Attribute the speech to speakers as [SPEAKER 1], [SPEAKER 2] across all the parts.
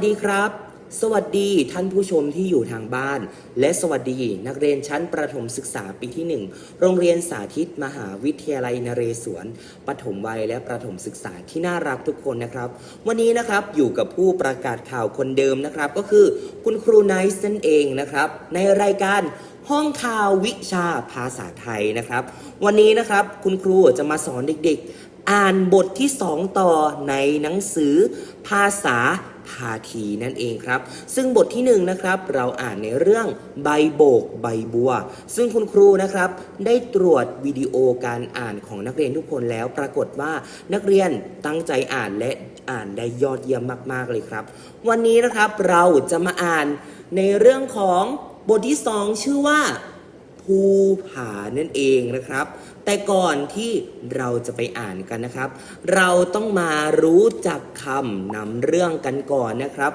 [SPEAKER 1] สดีครับ สวัสดีท่านผู้ชมที่อยู่ทางบ้าน และสวัสดีนักเรียนชั้นประถมศึกษาปีที่ 1 โรงเรียนสาธิตมหาวิทยาลัยนเรศวรปฐมวัยและประถมศึกษาที่น่ารักทุกคนนะครับ วันนี้นะครับอยู่กับผู้ประกาศข่าวคนเดิมนะครับ ก็คือคุณครูไนซ์นั่นเองนะครับ ในรายการห้องข่าววิชาภาษาไทยนะครับ วันนี้นะครับคุณครูจะมาสอนเด็กๆ อ่านบทที่2ต่อในหนังสือภาษาพาทีนั่นเองครับ ซึ่งบทที่1นงนะครับเราอ่านในเรื่องใบโบกใบบัว ซึ่งคุณครูนะครับ ได้ตรวจวิดีโอการอ่านของนักเรียนทุกคนแล้ว ปรากฏว่านักเรียนตั้งใจอ่านและอ่านได้ยอดเยี่ยมมาก ๆ เลยครับ วันนี้นะครับเราจะมาอ่านในเรื่องของบทที่ 2 ชื่อว่า ภูผานั่นเองนะครับ แต่ก่อนที่เราจะไปอ่านกันนะครับ เราต้องมารู้จักคำนำเรื่องกันก่อนนะครับ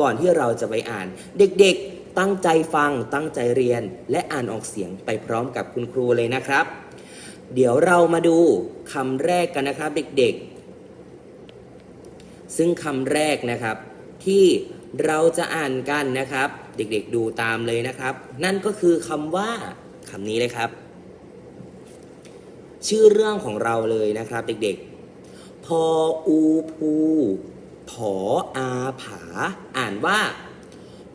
[SPEAKER 1] ก่อนที่เราจะไปอ่าน เด็กๆตั้งใจฟังตั้งใจเรียน และอ่านออกเสียงไปพร้อมกับคุณครูเลยนะครับ เดี๋ยวเรามาดูคำแรกกันนะครับเด็กๆ ซึ่งคำแรกนะครับที่เราจะอ่านกันนะครับ เด็กๆดูตามเลยนะครับ นั่นก็คือคำว่า คำนี้เลยครับ ชื่อเรื่องของเราเลยนะครับ เด็กๆ พออูภูผออาผา อ่านว่า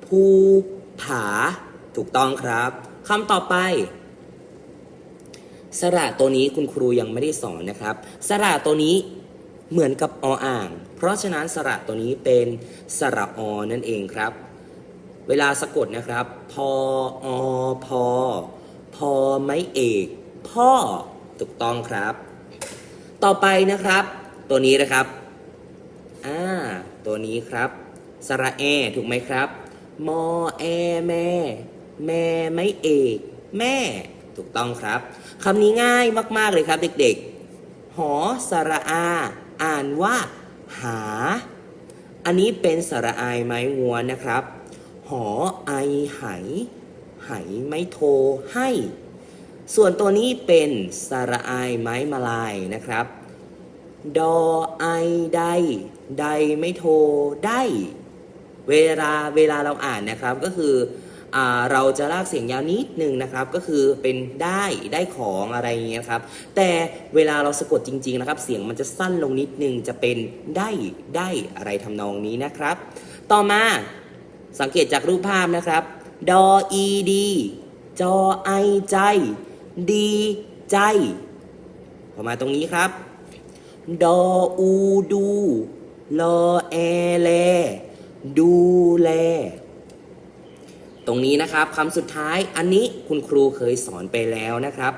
[SPEAKER 1] ภูผา ถูกต้องครับคำต่อไป สระตัวนี้คุณครูยังไม่ได้สอนนะครับ สระตัวนี้เหมือนกับออ่าง เพราะฉะนั้นสระตัวนี้เป็นสระอนั่นเองครับ เวลาสะกดนะครับ พออพอ พอไม่เอก พ่อถูกต้องครับ ต่อไปนะครับ ตัวนี้นะครับอ่าตัวนี้ครับสระแอ ถูกไหมครับ มอแอแม่ แม่ไม่เอก แม่ ถูกต้องครับคำนี้ง่ายมาก ๆ เลยครับเด็กๆ หอสระอา อ่านว่า หา อันนี้เป็นสระอายไม้งัวนะครับ หอไอไห ไหไม่โทให้ ส่วนตัวนี้เป็นสระอายไม้มาลายนะครับ ดอไอใดใดไม่โทได้ เวลาเวลาเราอ่านนะครับก็คืออเราจะลากเสียงยาวนิดนึงนะครับ ก็คือเป็นได้ได้ของอะไรเงี้ยครับ แต่เวลาเราสะกดจริง ๆนะครับ เสียงมันจะสั้นลงนิดนึงจะเป็นได้ได้อะไรทำนองนี้นะครับ ต่อมาสังเกตจากรูปภาพนะครับ ดออีดี จอไอใจ ดีใจพอมาตรงนี้ครับ ดออูดูลอแอแล ดูแล ตรงนี้นะครับคำสุดท้ายอันนี้คุณครูเคยสอนไปแล้วนะครับ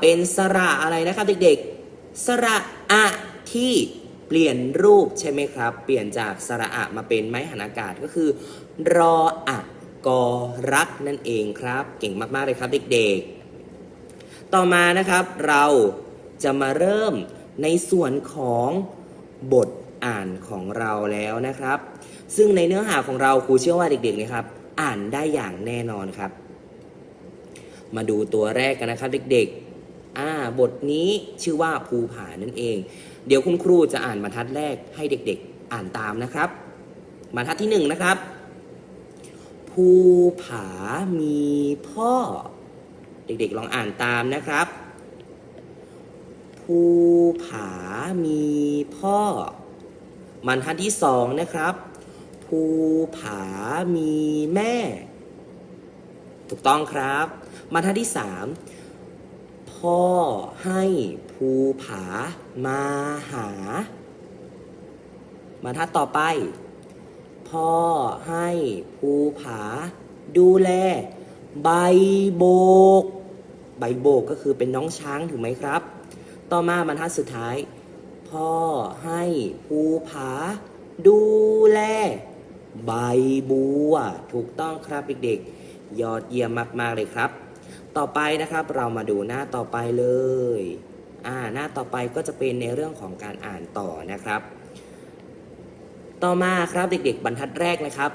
[SPEAKER 1] เป็นสระอะไรนะครับเด็กๆ สระอะที่เปลี่ยนรูปใช่ไหมครับ เปลี่ยนจากสระอะมาเป็นไม้หันอากาศก็คือ รออะ กอรักนั่นเองครับ เก่งมากๆเลยครับเด็กๆ ต่อมานะครับเราจะมาเริ่มในส่วนของบทอ่านของเราแล้วนะครับ ซึ่งในเนื้อหาของเราครูเชื่อว่าเด็กๆนะครับ อ่านได้อย่างแน่นอนครับ มาดูตัวแรกกันนะครับเด็กๆอ่าบทนี้ชื่อว่าภูผานั่นเอง เดี๋ยวคุณครูจะอ่านบรรทัดแรกให้เด็กๆ อ่านตามนะครับบรรทัดที่หนึ่งนะครับ ภูผามีพ่อ เด็กๆลองอ่านตามนะครับ ภูผามีพ่อบรรทัดที่สองนะครับ ภูผามีแม่ ถูกต้องครับบรรทัดที่สามพ่อให้ภูผามาหาบรรทัดต่อไป พ่อให้ภูผา ดูแล ใบโบก ใบโบกก็คือเป็นน้องช้างถูกไหมครับ ต่อมาบรรทัดสุดท้าย พ่อให้ภูผา ดูแล ใบบัว ถูกต้องครับเด็กๆ ยอดเยี่ยมมากๆเลยครับ ต่อไปนะครับเรามาดูหน้าต่อไปเลย อ่าหน้าต่อไปก็จะเป็นในเรื่องของการอ่านต่อนะครับ ต่อมาครับเด็กๆ บรรทัดแรกนะครับ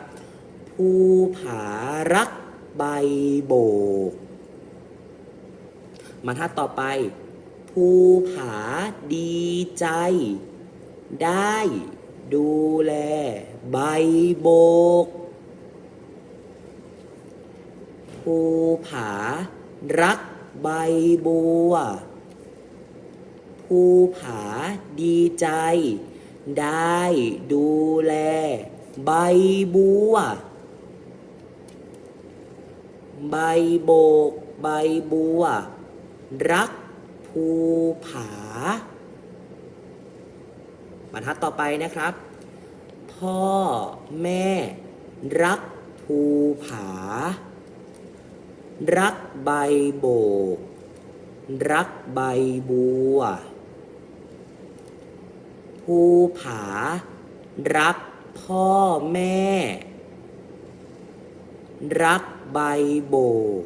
[SPEAKER 1] ภูผารักใบโบก บรรทัดต่อไป ภูผาดีใจ ได้ดูแลใบโบก ภูผารักใบบัว ภูผาดีใจ ได้ดูแล ใบบัว ใบโบก ใบบัว รักภูผา บรรทัดต่อไปนะครับ พ่อแม่ รักภูผา รักใบโบก รักใบบัว ภูผา รักพ่อแม่ รักใบโบก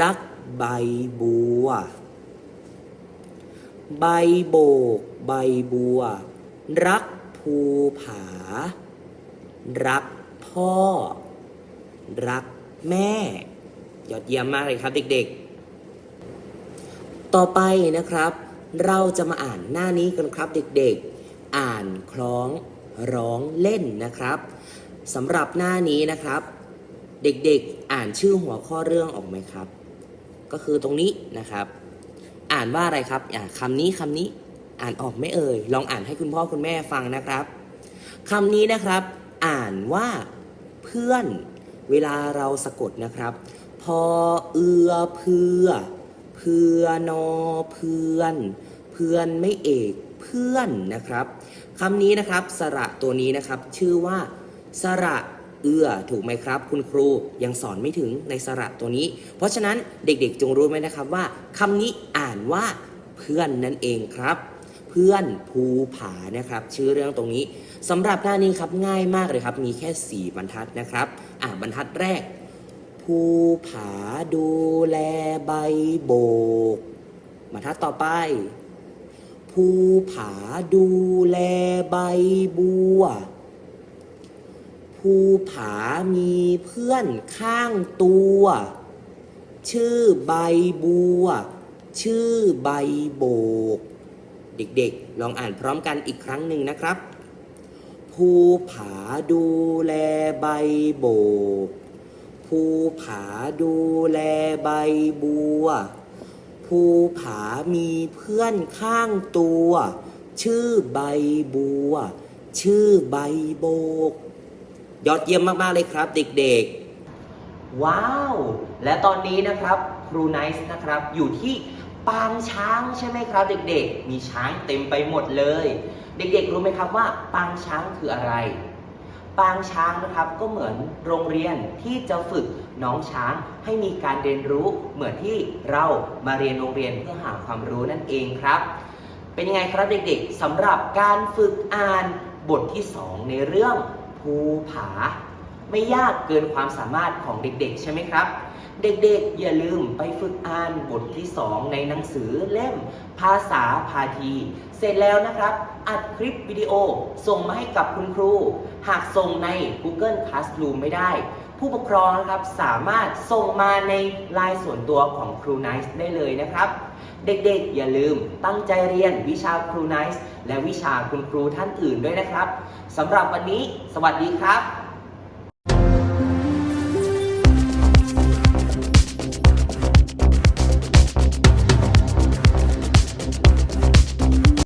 [SPEAKER 1] รักใบบัว ใบโบก ใบบัว รักภูผา รักพ่อ รักแม่ ยอดเยี่ยมมากเลยครับเด็กๆ ต่อไปนะครับ เราจะมาอ่านหน้านี้กันครับเด็กๆ อ่านคล้องร้องเล่นนะครับสำหรับหน้านี้นะครับ เด็กๆอ่านชื่อหัวข้อเรื่องออกไหมครับ ก็คือตรงนี้นะครับ อ่านว่าอะไรครับอ่าคำนี้คำนี้อ่านออกไม่เอ่ยลองอ่านให้คุณพ่อคุณแม่ฟังนะครับคำนี้นะครับ อ่านว่าเพื่อนเวลาเราสะกดนะครับ พอเอือเพื่อ เพื่อนอเพื่อน เพื่อนไม่เอกเพื่อนนะครับ คำนี้นะครับ สระตัวนี้นะครับ ชื่อว่า สระเอือถูกไหมครับ คุณครูยังสอนไม่ถึงในสระตัวนี้ เพราะฉะนั้นเด็กๆ จงรู้ไหมนะครับว่าคำนี้อ่านว่าเพื่อนนั่นเองครับ เพื่อนภูผานะครับ ชื่อเรื่องตรงนี้สำหรับหน้านี้ครับง่ายมากเลยครับ มีแค่ 4 บรรทัดนะครับ อ่าบรรทัดแรก ภูผาดูแลใบโบกบรรทัดต่อไป ภูผาดูแลใบบัว ภูผามีเพื่อนข้างตัว ชื่อใบบัว ชื่อใบโบก เด็กๆ ลองอ่านพร้อมกันอีกครั้งหนึ่งนะครับ ภูผาดูแลใบโบก ภูผาดูแลใบบัว ภูผามีเพื่อนข้างตัว ชื่อใบบัว ชื่อใบโบก ยอดเยี่ยมมาก ๆ เลยครับ เด็ก ๆ ว้าว และตอนนี้นะครับครูไนซ์นะครับ อยู่ที่ปางช้างใช่ไหมครับ เด็ก ๆ มีช้างเต็มไปหมดเลย เด็ก ๆ รู้ไหมครับว่าปางช้างคืออะไร ปางช้างนะครับก็เหมือนโรงเรียนที่จะฝึกน้องช้างให้มีการเรียนรู้เหมือนที่เรามาเรียนโรงเรียนเพื่อหาความรู้นั่นเองครับ เป็นยังไงครับเด็กๆสำหรับการฝึกอ่านบทที่ 2 ในเรื่องภูผา ไม่ยากเกินความสามารถของเด็กๆ ใช่ไหมครับ เด็กๆ อย่าลืมไปฝึกอ่านบทที่ 2 ในหนังสือเล่มภาษาพาที เสร็จแล้วนะครับ อัดคลิปวิดีโอส่งมาให้กับคุณครู หากส่งใน Google Classroom ไม่ได้ ผู้ปกครองนะครับสามารถส่งมาในไลน์ส่วนตัวของครูไนซ์ได้เลยนะครับ เด็กๆ อย่าลืมตั้งใจเรียนวิชาครูไนซ์และวิชาคุณครูท่านอื่นด้วยนะครับสำหรับวันนี้ สวัสดีครับ